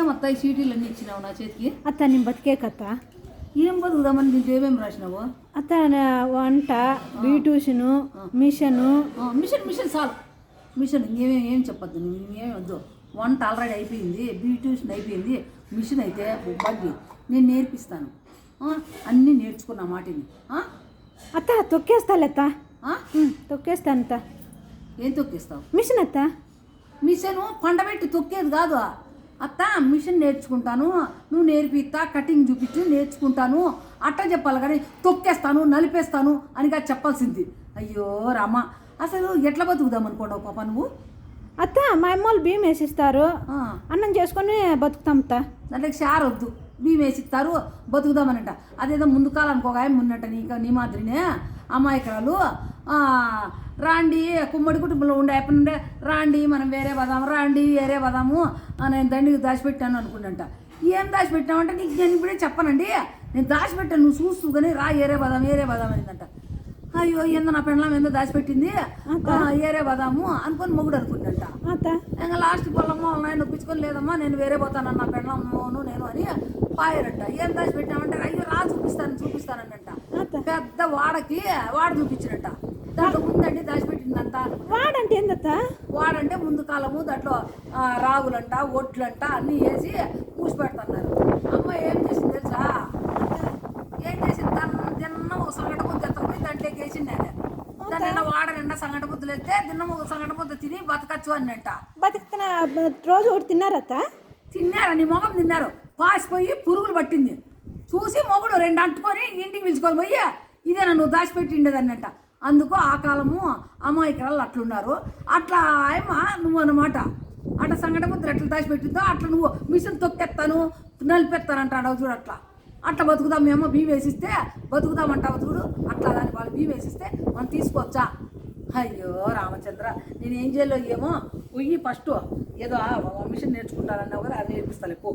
ఏమత్తా ఈ సీటీలు అన్నీ ఇచ్చినావు నా చేతికి? అత్త నేను బతికే కథ ఏం బతుకుదామని దీంట్లో ఏమేమి రాసినావు? అత్త వంట బ్యూటిషను మిషను. మిషన్ మిషన్ చాలు. మిషన్ ఇంకేమేమి ఏం చెప్పొద్దు నువ్వు ఇంకేమీ వద్దు. వంట ఆల్రెడీ అయిపోయింది బ్యూటిషన్ అయిపోయింది మిషన్ అయితే బగ్గి. నేను నేర్పిస్తాను. అన్నీ నేర్చుకున్న మాటిని? అత్త తొక్కేస్తాలే అత్త. ఆ? ఉమ్, తొక్కేస్తాను అత్త. ఏం తొక్కిస్తావు? మిషన్ అత్త. మిషన్ పండబెట్టి తొక్కేది కాదు. అత్త మిషన్ నేర్చుకుంటాను. నువ్వు నేర్పిస్తా కటింగ్ చూపించు నేర్చుకుంటాను. అట్ట చెప్పాలి కానీ తొక్కేస్తాను నలిపేస్తాను అని కాదు చెప్పాల్సింది. అయ్యో రామ అసలు ఎట్లా బతుకుదాం అనుకోండి పాప నువ్వు? అత్త మా అమ్మ వాళ్ళు బియ్యం వేసిస్తారు అన్నం చేసుకొని బతుకుతాం అత్త. దాంట్లోకి షార్ వద్దు. బియ్యం వేసిస్తారు బతుకుదామనంట. అదేదో ముందు కాలానికి ఒక ఆయన ఉన్నట్ట నీ నీ మాదిరినే అమాయకురాలు రాండి కుమ్మడి కుటుంబంలో ఉండే అప్పటి నుండే రాండి మనం వేరే పదాం రాండి వేరే పదాము నేను దండికి దాచిపెట్టాను అనుకున్నంట ఏం దాచిపెట్టామంటే నీకు నేను ఇప్పుడే చెప్పనండి నేను దాచిపెట్టాను నువ్వు చూస్తూ కానీ రా ఏరే పదాం ఏరే పదాం అనిందంట. అయ్యో ఏందో నా పెండ్లం ఏందో దాచిపెట్టింది ఏరే పదాము అనుకొని మొగుడు అనుకున్నట్ట అత్త ఇంకా లాస్ట్ పొలమ్మ వాళ్ళని నొప్పించుకొని లేదమ్మా నేను వేరే పోతానన్న పెళ్ళమ్మను నేను పాయరంట. ఏం దాచి పెట్టామంటే అయ్యో రా చూపిస్తాను చూపిస్తానంట పెద్ద వాడకి వాడ చూపించినట్ట. దాంట్లో ఉందండి దాచిపెట్టిందంట వాడంటే ఏందత్త? వాడంటే ముందు కాలము దాంట్లో రాగులంట ఒడ్లంట అన్నీ వేసి పూసి పెడుతున్నారు. అమ్మ ఏం చేసింది తెలుసా? ఏం చేసింది? దాన్ని తిన్న ఒక సంగట ముద్ద ఎత్తకపోయి దాంట్లోకి వేసింది నేను దాన్ని వాడ నిండా సంగట ముద్దలు వేస్తే తిన్న ఒక సంగట ముద్ద తిని బతకచ్చు అన్నట్ట బతుకుతున్న రోజు ఒకటి తిన్నారత్త? తిన్నారు? నీ మొగం తిన్నారు. పాసిపోయి పురుగులు పట్టింది. చూసి మొగుడు రెండు అంటుకొని ఇంటికి పిలుచుకొని పోయి ఇదే నన్ను దాచిపెట్టిండేది అందుకు ఆ కాలము అమాయకురాలు అట్లున్నారు. అట్లా ఆయమ్మ నువ్వు అన్నమాట. అట్లా సంగట ముద్ర ఎట్లా దాచిపెట్టిందో అట్లా నువ్వు మిషన్ తొక్కెత్తాను నలిపెత్తానంటాడు చూడు అట్లా. అట్లా బతుకుదాం మేము బీ వేసిస్తే బతుకుదామంటావు చూడు. అట్లా దాని వాళ్ళు బీ వేసిస్తే మనం తీసుకోవచ్చా అయ్యో రామచంద్ర నేను ఏం చేయాలో ఏమో పొయ్యి ఫస్ట్ ఏదో మిషన్ నేర్చుకుంటానన్నావు కదా అది నేర్పిస్తాలే పో